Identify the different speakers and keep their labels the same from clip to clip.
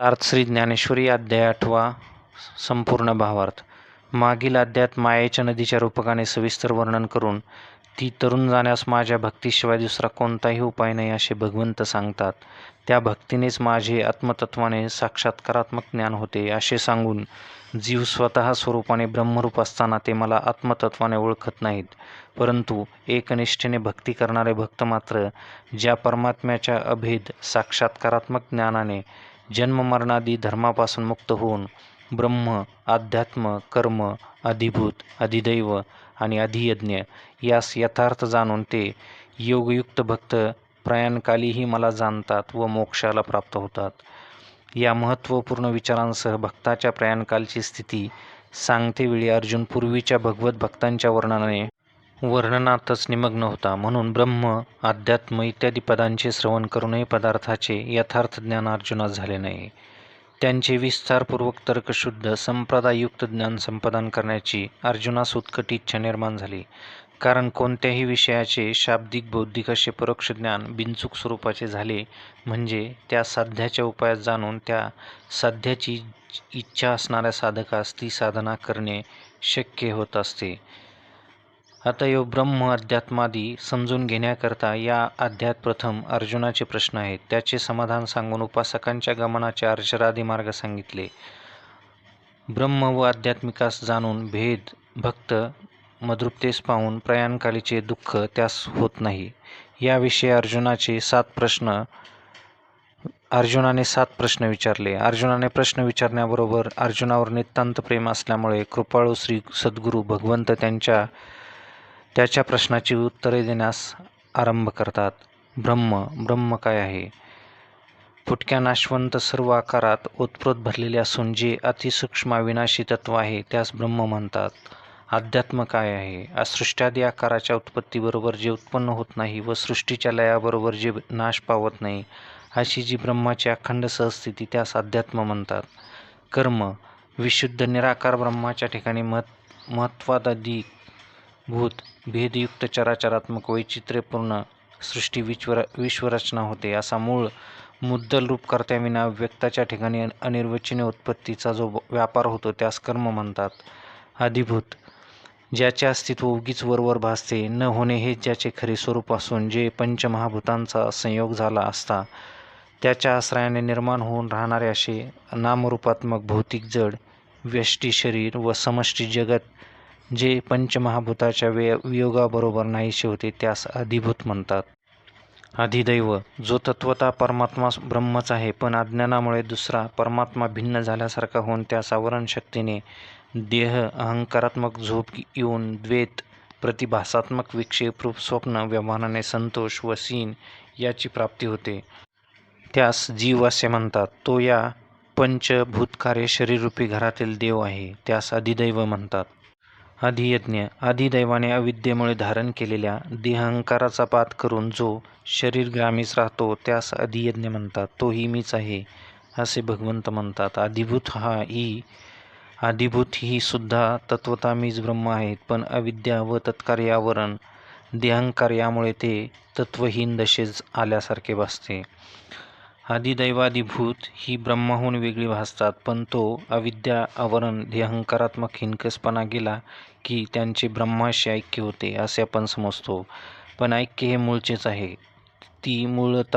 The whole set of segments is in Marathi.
Speaker 1: अर्थ श्री ज्ञानेश्वरी अध्याय आठवा संपूर्ण भावार्थ. मागील अध्यायात मायेच्या नदीच्या रूपकाने सविस्तर वर्णन करून ती तरुण जाण्यास माझ्या भक्तीशिवाय दुसरा कोणताही उपाय नाही असे भगवंत सांगतात. त्या भक्तीनेच माझे आत्मतत्वाने साक्षात्कारात्मक ज्ञान होते असे सांगून जीव स्वतः स्वरूपाने ब्रह्मरूप असताना ते मला आत्मतत्वाने ओळखत नाहीत. परंतु एकनिष्ठेने भक्ती करणारे भक्त मात्र ज्या परमात्म्याच्या अभेद साक्षात्कारात्मक ज्ञानाने जन्ममरणादी धर्मापासून मुक्त होऊन ब्रह्म अध्यात्म कर्म अधिभूत अधिदैव आणि अधियज्ञ यास यथार्थ जाणून ते योगयुक्त भक्त प्रयाणकालीही मला जाणतात व मोक्षाला प्राप्त होतात. या महत्त्वपूर्ण विचारांसह भक्ताच्या प्रयाणकालची स्थिती सांगतेवेळी अर्जुन पूर्वीच्या भगवत भक्तांच्या वर्णनाने वर्णनातच निमग्न होता. म्हणून ब्रह्म अध्यात्म इत्यादी पदांचे श्रवण करूनही पदार्थाचे यथार्थ ज्ञान अर्जुनास झाले नाही. त्यांचे विस्तारपूर्वक तर्कशुद्ध संप्रदायुक्त ज्ञान संपादन करण्याची अर्जुनास उत्कट इच्छा निर्माण झाली. कारण कोणत्याही विषयाचे शाब्दिक बौद्धिक असे परोक्ष ज्ञान बिनचूक स्वरूपाचे झाले म्हणजे त्या साध्याच्या उपायात जाणून त्या साध्याची इच्छा असणाऱ्या साधकास ती साधना करणे शक्य होत असते. अतएव ब्रह्म अध्यात्मादी समजून घेण्याकरता या अध्यात प्रथम अर्जुनाचे प्रश्न आहेत. त्याचे समाधान सांगून उपासकांच्या गमनाचे अर्चरादी मार्ग सांगितले. ब्रह्म व आध्यात्मिकास जाणून भेद भक्त मदृप्तेस पाहून प्रयाणकालीचे दुःख त्यास होत नाही. याविषयी अर्जुनाचे सात प्रश्न अर्जुनाने सात प्रश्न विचारले. अर्जुनाने प्रश्न विचारण्याबरोबर अर्जुनावर नितांत प्रेम असल्यामुळे कृपाळू श्री सद्गुरू भगवंत त्यांच्या त्याच्या प्रश्नाची उत्तरे देण्यास आरंभ करतात. ब्रह्म ब्रह्म काय आहे? फुटक्या नाशवंत सर्व आकारात ओतप्रोत भरलेले असून जे अतिसूक्ष्म अविनाशी तत्व आहे त्यास ब्रह्म म्हणतात. अध्यात्म काय आहे? असृष्ट्यादी आकाराच्या उत्पत्तीबरोबर जे उत्पन्न होत नाही व सृष्टीच्या लयाबरोबर जे नाश पावत नाही अशी जी ब्रह्माची अखंड सहस्थिती त्यास अध्यात्म म्हणतात. कर्म विशुद्ध निराकार ब्रह्माच्या ठिकाणी महत् महत्वादाधिक भूत भेदयुक्त चराचरात्मक वैचित्र्यपूर्ण सृष्टी विश्वर विश्वरचना होते. असा मूळ मुद्दल रूपकर्त्याविना व्यक्ताच्या ठिकाणी अनिर्वचनीय उत्पत्तीचा जो व्यापार होतो त्यास कर्म म्हणतात. अधिभूत ज्याचे अस्तित्व उगीच वरवर भासते न होणे हे ज्याचे खरे स्वरूप असून जे पंचमहाभूतांचा संयोग झाला असता त्याच्या आश्रयाने निर्माण होऊन राहणारे असे नामरूपात्मक भौतिक जड व्यष्टी शरीर व समष्टी जगत जे पंचमहाभूताच्या वे वियोगाबरोबर नाहीसे होते त्यास अधिभूत म्हणतात. अधिदैव जो तत्वता परमात्मा ब्रह्मच आहे पण अज्ञानामुळे दुसरा परमात्मा भिन्न झाल्यासारखा होऊन त्यास आवरण शक्तीने देह अहंकारात्मक झोप येऊन द्वेत प्रतिभासात्मक विक्षेपरूप स्वप्न व्यवहाराने संतोष व सीन याची प्राप्ती होते. त्यास जीव असे म्हणतात. तो या पंचभूतकार्य शरीररूपी घरातील देव आहे त्यास अधिदैव म्हणतात. अधियज्ञ अधिदैवाने अविद्येमुळे धारण केलेल्या देहंकाराचा पात करून जो शरीरग्रामीस राहतो त्यास अधियज्ञ म्हणतात. तोही मीच आहे असे भगवंत म्हणतात. अधिभूत हा ही अधिभूत ही सुद्धा तत्वता मीच ब्रह्म आहेत पण अविद्या व तत्कार्यावरण देहंकार यामुळे ते तत्वहीन दशेच आल्यासारखे भासते. आदिदैवादिभूत ही ब्रह्माहून वेगळी भासतात पण तो अविद्या आवरण देहंकारात्मक हिणकसपणा गेला की त्यांचे ब्रह्माशी ऐक्य होते असे आपण समजतो. पण ऐक्य हे मूळचेच आहे. ती मूळत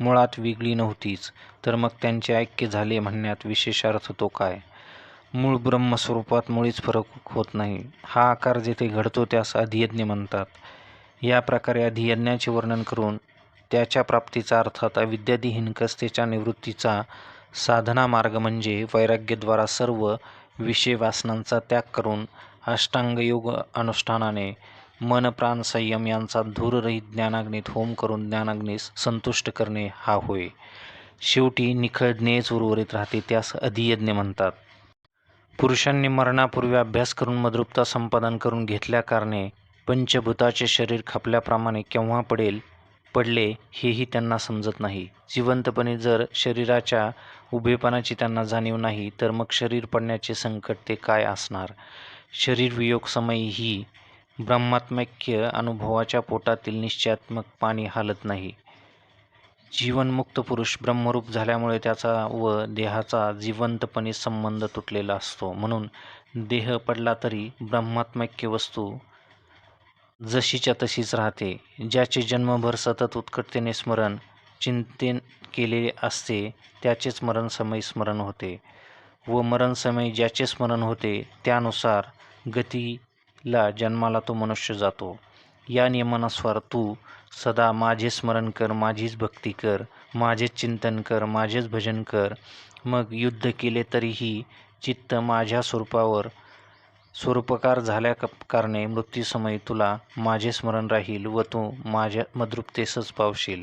Speaker 1: मुळात वेगळी नव्हतीच तर मग त्यांचे ऐक्य झाले म्हणण्यात विशेषार्थ तो काय? मूळ ब्रह्मस्वरूपात मुळीच फरक होत नाही. हा आकार जेथे घडतो त्यास अधियज्ञ म्हणतात. या प्रकारे अधियज्ञाचे वर्णन करून त्याच्या प्राप्तीचा अर्थात अविद्यादी हिनकस्तेच्या निवृत्तीचा साधना मार्ग म्हणजे वैराग्यद्वारा सर्व विषय वासनांचा त्याग करून अष्टांगयोग अनुष्ठानाने मन प्राण संयम यांचा धूररहित ज्ञानाग्नीत होम करून ज्ञानाग्नीस संतुष्ट करणे हा होय. शेवटी निखळ ज्ञेच उर्वरित राहते त्यास अधियज्ञ म्हणतात. पुरुषांनी मरणापूर्वी अभ्यास करून मद्रुपता संपादन करून घेतल्या कारणे पंचभूताचे शरीर खपल्याप्रमाणे केव्हा पडेल? पडले हेही त्यांना समजत नाही. जिवंतपणे जर शरीराच्या उभेपणाची त्यांना जाणीव नाही तर मग शरीर पडण्याचे संकट ते काय असणार? शरीर वियोग ही ब्रह्मात्मक्य अनुभवाच्या पोटातील निश्चयात्मक पाणी हालत नाही. जीवनमुक्त पुरुष ब्रह्मरूप झाल्यामुळे त्याचा व देहाचा जिवंतपणे संबंध तुटलेला असतो. म्हणून देह पडला तरी ब्रह्मात्मक्य वस्तू जशीच्या तशीच राहते. ज्याचे जन्मभर सतत उत्कटतेने स्मरण चिंतन केलेले असते त्याचेच मरणसमयी स्मरण होते. व मरणसमयी ज्याचे स्मरण होते त्यानुसार गतीला जन्माला तो मनुष्य जातो. या नियमानुसार तू सदा माझे स्मरण कर माझीच भक्ती कर माझेच चिंतन कर माझेच भजन कर. मग युद्ध केले तरीही चित्त माझ्या स्वरूपावर स्वरूपकार झाल्या कारणे मृत्यूसमयी तुला माझे स्मरण राहील व तू माझ्या मद्रुपतेसच पावशील.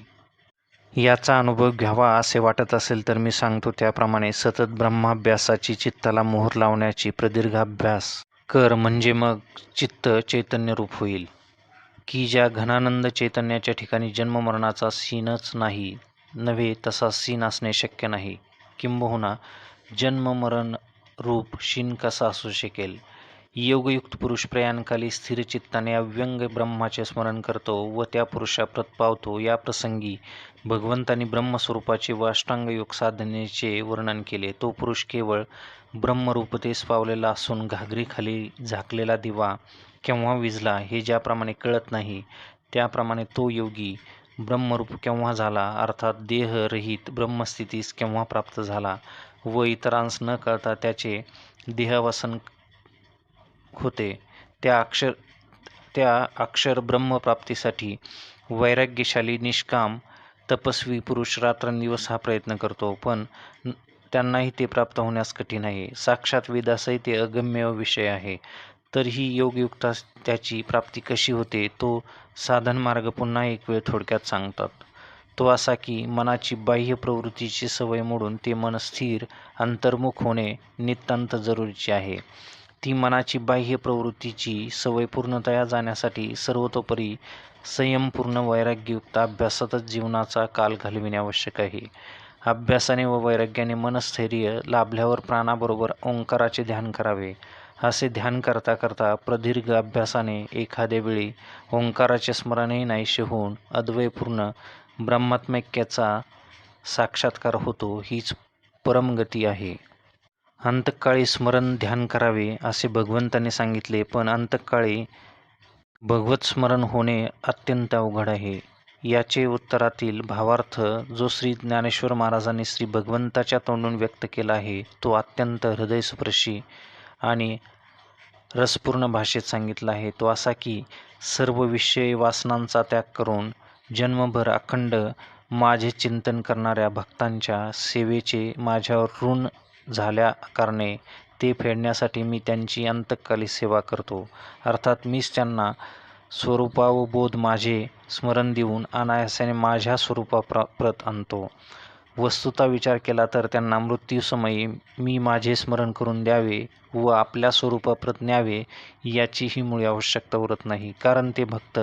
Speaker 1: याचा अनुभव घ्यावा असे वाटत असेल तर मी सांगतो त्याप्रमाणे सतत ब्रह्माभ्यासाची चित्ताला मोहर लावण्याची प्रदीर्घाभ्यास कर म्हणजे मग चित्त चैतन्यरूप होईल. की ज्या घनानंद चैतन्याच्या ठिकाणी जन्ममरणाचा सीनच नाही नव्हे तसा सीन असणे शक्य नाही. किंबहुना जन्ममरण रूप शीन कसा असू शकेल? योगयुक्त पुरुष प्रयाणकाली स्थिरचित्ताने अव्यंग ब्रह्माचे स्मरण करतो व त्या पुरुषाप्रत पावतो. या प्रसंगी भगवंतांनी ब्रह्मस्वरूपाचे व अष्टांगयोग साधनेचे वर्णन केले. तो पुरुष केवळ ब्रह्मरूपतेस पावलेला असून घागरीखाली झाकलेला दिवा केव्हा विजला हे ज्याप्रमाणे कळत नाही त्याप्रमाणे तो योगी ब्रह्मरूप केव्हा झाला अर्थात देहरहित ब्रह्मस्थितीस केव्हा प्राप्त झाला व इतरांस न कळता त्याचे देहवसन होते. त्या अक्षर त्या अक्षर ब्रह्मप्राप्तीसाठी वैराग्यशाली निष्काम तपस्वी पुरुष रात्रंदिवस हा प्रयत्न करतो पण त्यांनाही ते प्राप्त होण्यास कठीण आहे. साक्षात वेदासही ते अगम्य विषय आहे. तरीही योगयुक्त त्याची प्राप्ती कशी होते तो साधन मार्ग पुन्हा एक वेळ थोडक्यात सांगतात. तो असा की मनाची बाह्य प्रवृत्तीची सवय मोडून ते मन स्थिर अंतर्मुख होणे नितांत जरुरीचे आहे. ती मनाची बाह्य प्रवृत्तीची सवय पूर्णतया जाण्यासाठी सर्वतोपरी संयमपूर्ण वैराग्ययुक्त अभ्यासातच जीवनाचा काल घालविणे आवश्यक आहे. अभ्यासाने व वैराग्याने मनस्थैर्य लाभल्यावर प्राणाबरोबर ओंकाराचे ध्यान करावे. असे ध्यान करता करता प्रदीर्घ अभ्यासाने एखाद्या वेळी ओंकाराचे स्मरणही नाहीसे होऊन अद्वयपूर्ण ब्रह्मात्मक्याचा साक्षात्कार होतो हीच परमगती आहे. अंतकाळी स्मरण ध्यान करावे असे भगवंताने सांगितले. पण अंतकाळी भगवत स्मरण होणे अत्यंत अवघड आहे. याचे उत्तरातील भावार्थ जो श्री ज्ञानेश्वर महाराजांनी श्री भगवंताच्या तोंडून व्यक्त केला आहे तो अत्यंत हृदयस्पर्शी आणि रसपूर्ण भाषेत सांगितला आहे. तो असा की सर्व विषय वासनांचा त्याग करून जन्मभर अखंड माझे चिंतन करणाऱ्या भक्तांच्या सेवेचे माझ्यावर ऋण झाल्या कारणे ते फेडण्यासाठी मी त्यांची अंतकाली सेवा करतो. अर्थात मीच त्यांना स्वरूपावबोध माझे स्मरण देऊन अनायासाने माझ्या स्वरूपा प्रत आणतो. वस्तुता विचार केला तर त्यांना मृत्यूसमयी मी माझे स्मरण करून द्यावे व आपल्या स्वरूपाप्रत न्यावे याचीही मुळी आवश्यकता उरत नाही. कारण ते भक्त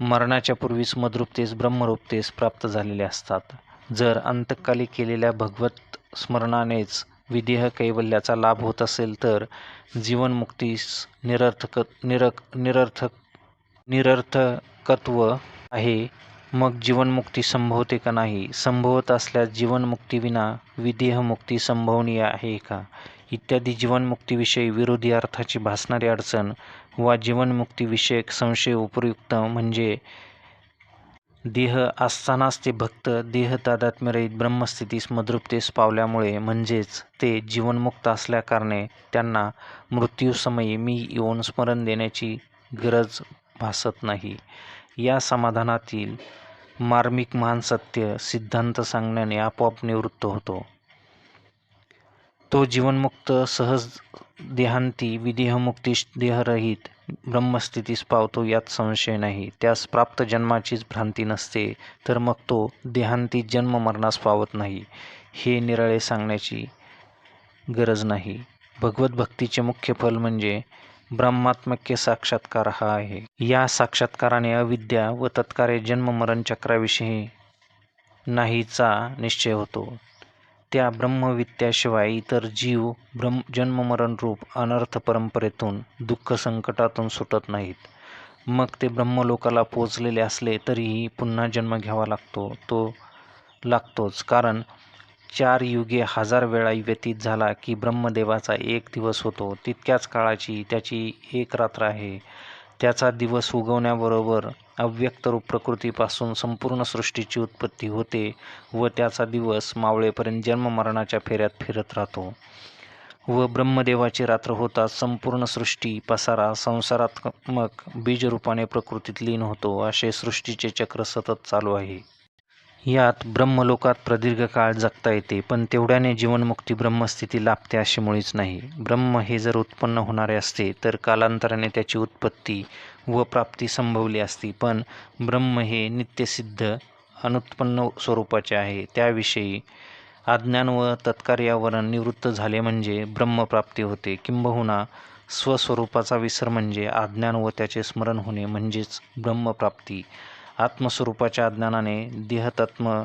Speaker 1: मरणाच्या पूर्वीच मद्रुपतेस ब्रह्मरूपतेस प्राप्त झालेले असतात. जर अंतकाली केलेल्या भगवत स्मरणानेच विदेह कैवल्याचा लाभ होत असेल तर जीवनमुक्तीस निरर्थक निरक निरर्थक निरर्थकत्व आहे. मग जीवनमुक्ती संभवते का नाही? संभवत असल्यास जीवनमुक्तीविना विदेहमुक्ती संभवनीय आहे का? इत्यादी जीवनमुक्तीविषयी विरोधी अर्थाची भासणारी अडचण वा जीवनमुक्तीविषयक संशय उपयुक्त म्हणजे देह असतानाच ते भक्त देह तादात्म्यरहित ब्रह्मस्थितीस मद्रुपतेस पावल्यामुळे म्हणजेच ते जीवनमुक्त असल्याकारणे त्यांना मृत्यूसमयी मी येऊन स्मरण देण्याची गरज भासत नाही. या समाधानातील मार्मिक महान सत्य सिद्धांत सांगण्याने आपोआप निवृत्त होतो. तो जीवनमुक्त सहज देहांती विदेहमुक्ती देहरहित ब्रह्मस्थितीस पावतो यात संशय नाही. त्यास प्राप्त जन्माचीच भ्रांती नसते तर मग तो देहांती जन्म मरणास पावत नाही हे निराळे सांगण्याची गरज नाही. भगवत भक्तीचे मुख्य फल म्हणजे ब्रह्मात्मक्य साक्षात्कार हा आहे. या साक्षात्काराने अविद्या व तत्कारे जन्ममरण चक्राविषयी नाहीचा निश्चय होतो. त्या ब्रह्मविद्याशिवाय इतर जीव ब्रह्म जन्ममरण रूप अनर्थ परंपरेतून दुःख संकटातून सुटत नाहीत. मग ते ब्रह्मलोकाला पोचलेले असले तरीही पुन्हा जन्म घ्यावा लागतो तो लागतोच. कारण चार युगे हजार वेळा व्यतीत झाला की ब्रह्मदेवाचा एक दिवस होतो. तितक्याच काळाची त्याची एक रात्र आहे. त्याचा दिवस उगवण्याबरोबर अव्यक्त रूप प्रकृतीपासून संपूर्ण सृष्टीची उत्पत्ती होते व त्याचा दिवस मावळेपर्यंत जन्ममरणाच्या फेऱ्यात फिरत राहतो. व ब्रह्मदेवाची रात्र होताच संपूर्ण सृष्टी पसारा संसारात्मक बीजरूपाने प्रकृतीत लीन होतो असे सृष्टीचे चक्र सतत चालू आहे. यात ब्रह्मलोकात प्रदीर्घ काळ जगता येते पण तेवढ्याने जीवनमुक्ती ब्रह्मस्थिती लाभते अशी मुळीच नाही. ब्रह्म हे जर उत्पन्न होणारे असते तर कालांतराने त्याची उत्पत्ती व प्राप्ती संभवली असती. पण ब्रह्म हे नित्यसिद्ध अनुत्पन्न स्वरूपाचे आहे. त्याविषयी अज्ञान व तत्कार्यावरण निवृत्त झाले म्हणजे ब्रह्मप्राप्ती होते. किंबहुना स्वस्वरूपाचा विसर म्हणजे अज्ञान व त्याचे स्मरण होणे म्हणजेच ब्रह्मप्राप्ती आत्मस्वरूपाच्या अज्ञानाने देहतत्म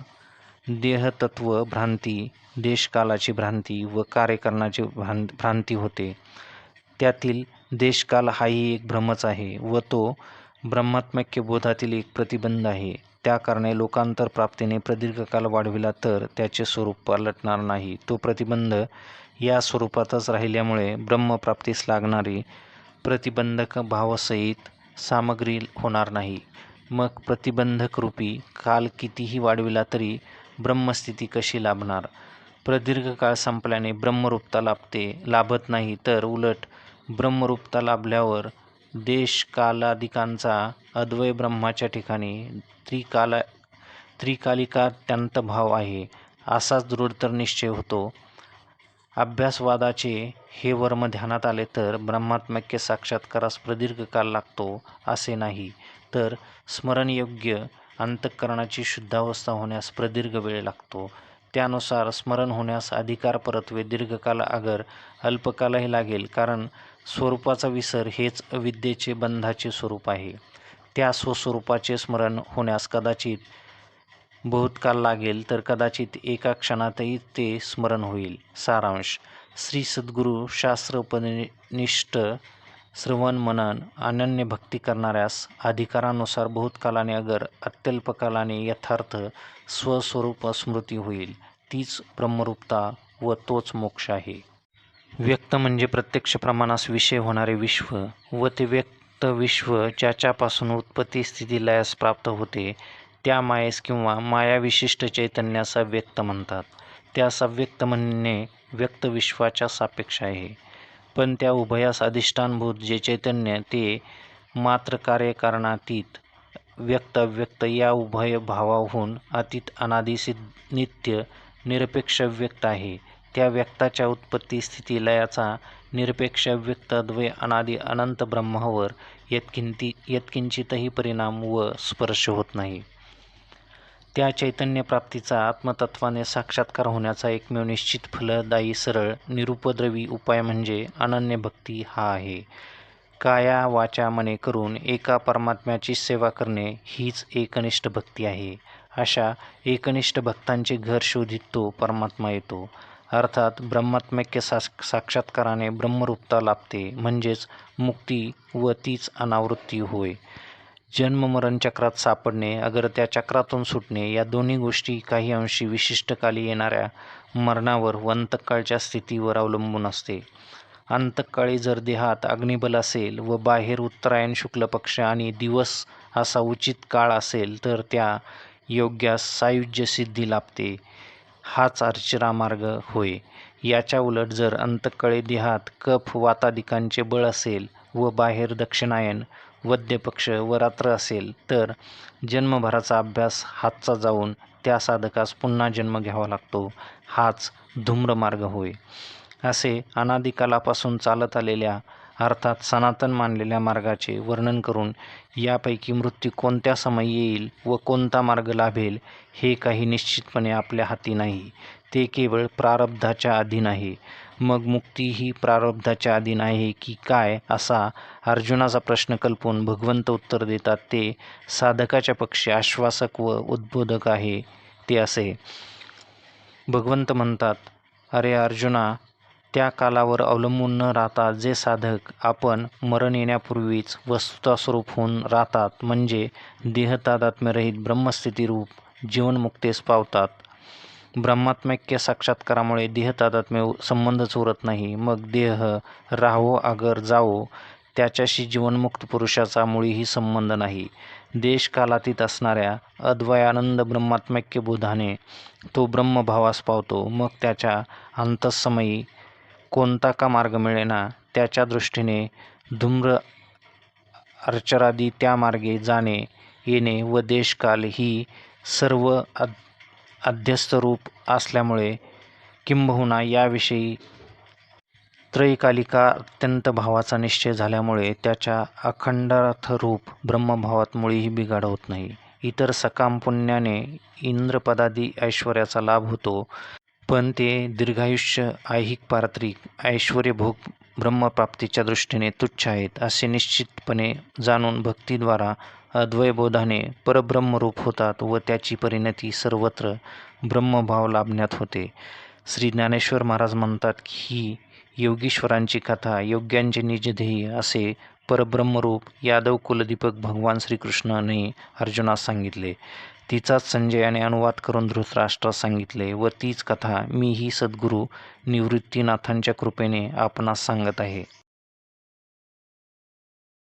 Speaker 1: देहतत्व भ्रांती देशकालाची भ्रांती व कार्यकरणाची भ्रां भ्रांती होते. त्यातील देशकाल हाही एक भ्रमच आहे व तो ब्रह्मात्मक्य बोधातील एक प्रतिबंध आहे. त्या कारणे लोकांतर प्राप्तीने प्रदीर्घकाल वाढविला तर त्याचे स्वरूप पलटणार नाही. तो प्रतिबंध या स्वरूपातच राहिल्यामुळे ब्रह्मप्राप्तीस लागणारी प्रतिबंधक भावसहित सामग्री होणार नाही. मग प्रतिबंधक रूपी काल कितीही वाढविला तरी ब्रह्मस्थिती कशी लाभणार? प्रदीर्घ काळ संपल्याने ब्रह्मरूपता लाभते लाभत नाही तर उलट ब्रह्मरूपता लाभल्यावर देश कालादिकांचा अद्वय ब्रह्माच्या ठिकाणी त्रिकाला त्रिकालिकात्यंत भाव आहे असाच दृढतर निश्चय होतो. अभ्यासवादाचे हे वर्म ध्यानात आले तर ब्रह्मात्मक्य साक्षात्कारास प्रदीर्घ काल लागतो असे नाही. तर स्मरणयोग्य अंतःकरणाची शुद्धावस्था होण्यास प्रदीर्घ वेळ लागतो. त्यानुसार स्मरण होण्यास अधिकार परत्वे दीर्घकाल अगर अल्पकालही लागेल कारण स्वरूपाचा विसर हेच विद्येचे बंधाचे स्वरूप आहे. त्या स्वस्वरूपाचे स्मरण होण्यास कदाचित बहुतकाल लागेल तर कदाचित एका क्षणातही ते स्मरण होईल. सारांश. श्री सद्गुरू शास्त्रपनिष्ठ श्रवण मनन अनन्य भक्ती करणाऱ्यास अधिकारानुसार बहुतकालाने अगर अत्यल्पकालाने यथार्थ स्वस्वरूप स्मृती होईल. तीच ब्रह्मरूपता व तोच मोक्ष आहे. व्यक्त म्हणजे प्रत्यक्ष प्रमाणास विषय होणारे विश्व व ते व्यक्त विश्व ज्याच्यापासून उत्पत्ती स्थिती लयास प्राप्त होते त्या मायेस किंवा मायाविशिष्ट चैतन्यास अव्यक्त म्हणतात. त्यास अव्यक्त म्हणणे व्यक्त विश्वाच्या सापेक्ष आहे. पण त्या उभयास अधिष्ठानभूत जे चैतन्य ते मात्र कार्यकारणातीत व्यक्त अव्यक्त या उभय भावाहून अतीत अनादिसिद्ध नित्य निरपेक्ष व्यक्त आहे. त्या व्यक्ताच्या उत्पत्ती स्थिती लयाचा निरपेक्ष व्यक्त अनादि अनंत ब्रह्मावर यत्किंती यत्किंचितही परिणाम व स्पर्श होत नाही. त्या चैतन्यप्राप्तीचा आत्मतत्वाने साक्षात्कार होण्याचा एकमेव निश्चित फलदायी सरळ निरुपद्रवी उपाय म्हणजे अनन्य भक्ती हा आहे. काया वाचा मने करून एका परमात्म्याची सेवा करणे हीच एकनिष्ठ भक्ती आहे. अशा एकनिष्ठ भक्तांचे घर शोधित तो परमात्मा येतो. अर्थात ब्रह्मात्मक्य साक्ष साक्षात्काराने ब्रह्मरूपता लाभते म्हणजेच मुक्ती व तीच अनावृत्ती होय. जन्ममरण चक्रात सापडणे अगर त्या चक्रातून सुटणे या दोन्ही गोष्टी काही अंशी विशिष्ट काली येणाऱ्या मरणावर व अंतकाळच्या स्थितीवर अवलंबून असते. अंतकाळी जर देहात अग्निबल असेल व बाहेर उत्तरायण शुक्ल पक्ष आणि दिवस असा उचित काळ असेल तर त्या योग्यास सायुज्य सिद्धी लाभते. हाच अर्चिरा मार्ग होय. याच्या उलट जर अंतकळे देहात कफ वातादिकांचे बळ असेल व बाहेर दक्षिणायन वद्यपक्ष व रात्र असेल तर जन्मभराचा अभ्यास हातचा जाऊन त्या साधकास पुन्हा जन्म घ्यावा लागतो. हाच धूम्रमार्ग होय. असे अनादिकालापासून चालत आलेल्या अर्थात सनातन मानलेल्या मार्गाचे वर्णन करून यापैकी मृत्यू कोणत्या समयी येईल व कोणता मार्ग लाभेल हे काही निश्चितपणे आपल्या हाती नाही. ते केवळ प्रारब्धाच्या अधीन आहे. मग मुक्ती ही प्रारब्धाच्या अधीन आहे की काय असा अर्जुनाचा प्रश्न कल्पून भगवंत उत्तर देतात ते साधकाच्या पक्षी आश्वासक व उद्बोधक आहे. ते असे. भगवंत म्हणतात अरे अर्जुना त्या कालावर अवलंबून न राहता जे साधक आपण मरण येण्यापूर्वीच वस्तुतास्वरूप होऊन राहतात म्हणजे देहतादात्म्यरहित ब्रह्मस्थितीरूप जीवनमुक्तेस पावतात. ब्रह्मात्मैक्य साक्षात्कारामुळे देहतादात्म्य संबंधच उरत नाही. मग देह राहो आगर जावो त्याच्याशी जीवनमुक्त पुरुषाचा मुळीही संबंध नाही. देशकालातीत असणाऱ्या अद्वयानंद ब्रह्मात्मैक्य बोधाने तो ब्रह्मभावास पावतो. मग त्याच्या अंतःसमयी कोणता का मार्ग मिळेना त्याच्या दृष्टीने धूम्र अर्चरादी त्या मार्गे जाणे येणे व देशकाल ही सर्व अद अध्यस्तरूप असल्यामुळे किंबहुना याविषयी त्रैकालिका अत्यंत भावाचा निश्चय झाल्यामुळे त्याच्या अखंडार्थरूप ब्रह्मभावात मुळीही बिघाड होत नाही. इतर सकाम पुण्याने इंद्रपदादी ऐश्वर्याचा लाभ होतो. पण ते दीर्घायुष्य ऐहिक पारत्रिक ऐश्वर्यभोग ब्रह्मप्राप्तीच्या दृष्टीने तुच्छ आहेत असे निश्चितपणे जाणून भक्तीद्वारा अद्वयबोधाने परब्रह्मरूप होतात व त्याची परिणती सर्वत्र ब्रह्मभाव लाभण्यात होते. श्री ज्ञानेश्वर महाराज म्हणतात की ही योगीश्वरांची कथा योग्यांचे निजध्येय असे परब्रह्मरूप यादव कुलदीपक भगवान श्रीकृष्णाने अर्जुनास सांगितले. तिचाच संजयाने अनुवाद करून धृतराष्ट्रास सांगितले व तीच कथा मीही सद्गुरू निवृत्तीनाथांच्या कृपेने आपणास सांगत आहे.